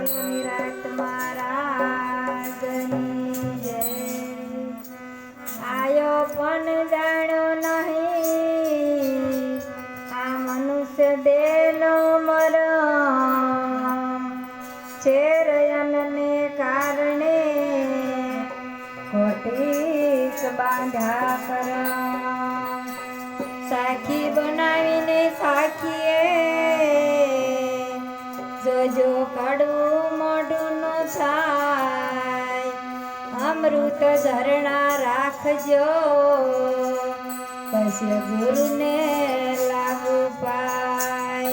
બોલો નિરાત મહારાજની જય આયો પણ જાણ્યો નહીં, આ મનુષ્ય દેનો મરમ ચેરયનને કારણે કોટીક બાંધા સાખી બનાવીને સાખીએ. અમૃત ઝરણા રાખજો. પછી ગુરુને લાગુ પાય.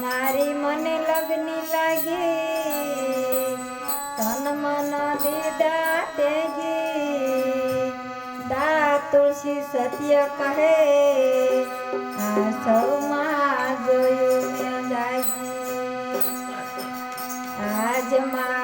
મારી મને લગ્ની લાગી. તન મન દીદા તેજી. દા તુલસી સત્ય કહે. આ સૌમાં જોયું મેં જાગી. આજ મેના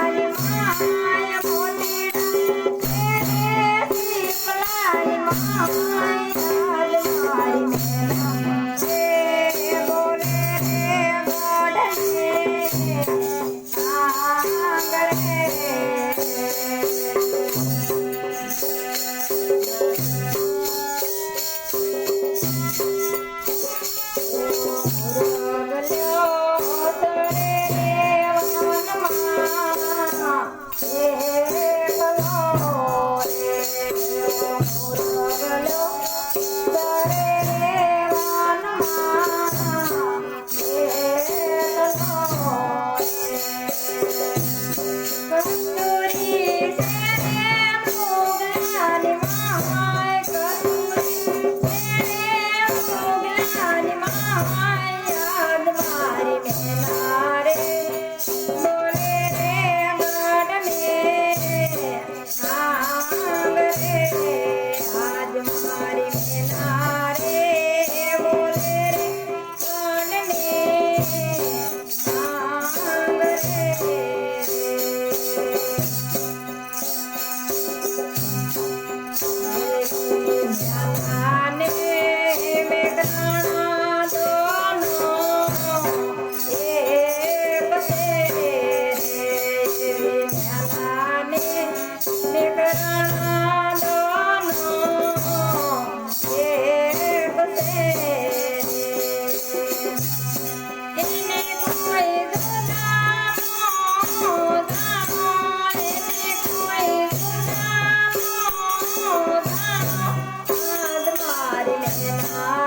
in.